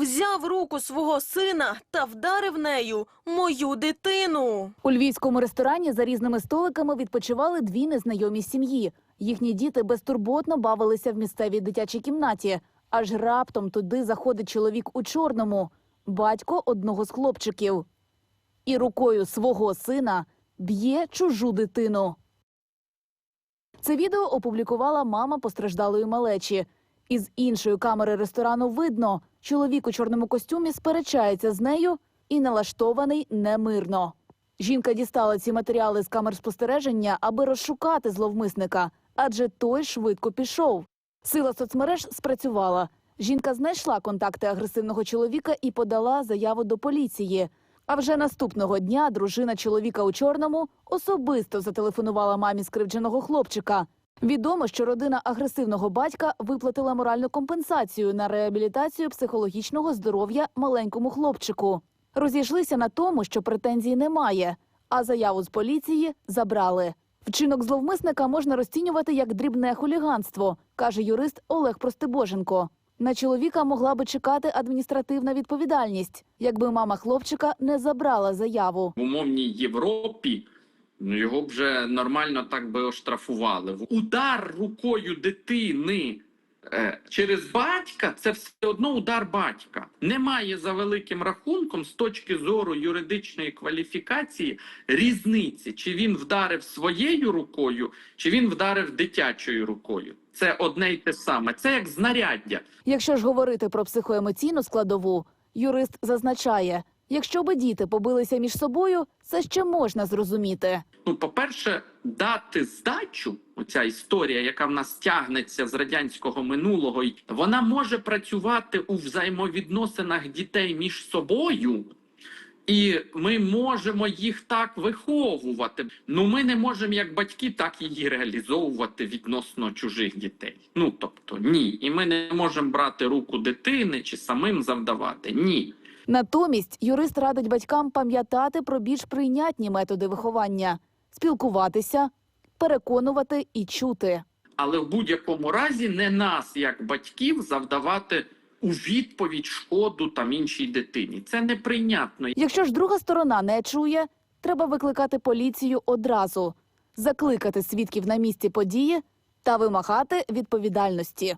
Взяв руку свого сина та вдарив нею мою дитину. У львівському ресторані за різними столиками відпочивали дві незнайомі сім'ї. Їхні діти безтурботно бавилися в місцевій дитячій кімнаті. Аж раптом туди заходить чоловік у чорному, батько одного з хлопчиків, і рукою свого сина б'є чужу дитину. Це відео опублікувала мама постраждалої малечі. Із іншої камери ресторану видно, чоловік у чорному костюмі сперечається з нею і налаштований немирно. Жінка дістала ці матеріали з камер спостереження, аби розшукати зловмисника, адже той швидко пішов. Сила соцмереж спрацювала. Жінка знайшла контакти агресивного чоловіка і подала заяву до поліції. А вже наступного дня дружина чоловіка у чорному особисто зателефонувала мамі скривдженого хлопчика. Відомо, що родина агресивного батька виплатила моральну компенсацію на реабілітацію психологічного здоров'я маленькому хлопчику. Розійшлися на тому, що претензій немає, а заяву з поліції забрали. Вчинок зловмисника можна розцінювати як дрібне хуліганство, каже юрист Олег Простибоженко. На чоловіка могла би чекати адміністративна відповідальність, якби мама хлопчика не забрала заяву. в умовній Європі ну, його б вже нормально так би оштрафували. Удар рукою дитини е, через батька це все одно удар батька. Немає за великим рахунком з точки зору юридичної кваліфікації різниці, чи він вдарив своєю рукою, чи він вдарив дитячою рукою. Це одне й те саме. Це як знаряддя. Якщо ж говорити про психоемоційну складову, юрист зазначає, якщо би діти побилися між собою, це ще можна зрозуміти. Ну, по-перше, дати здачу, оця історія, яка в нас тягнеться з радянського минулого, вона може працювати у взаємовідносинах дітей між собою. І ми можемо їх так виховувати. Ну ми не можемо, як батьки, так її реалізовувати відносно чужих дітей. Ну тобто, ні. І ми не можемо брати руку дитини чи самим завдавати. Ні. Натомість юрист радить батькам пам'ятати про більш прийнятні методи виховання, спілкуватися, переконувати і чути. але в будь-якому разі не нас, як батьків, завдавати у відповідь шкоду там іншій дитині. Це неприйнятно. Якщо ж друга сторона не чує, треба викликати поліцію одразу, закликати свідків на місці події та вимагати відповідальності.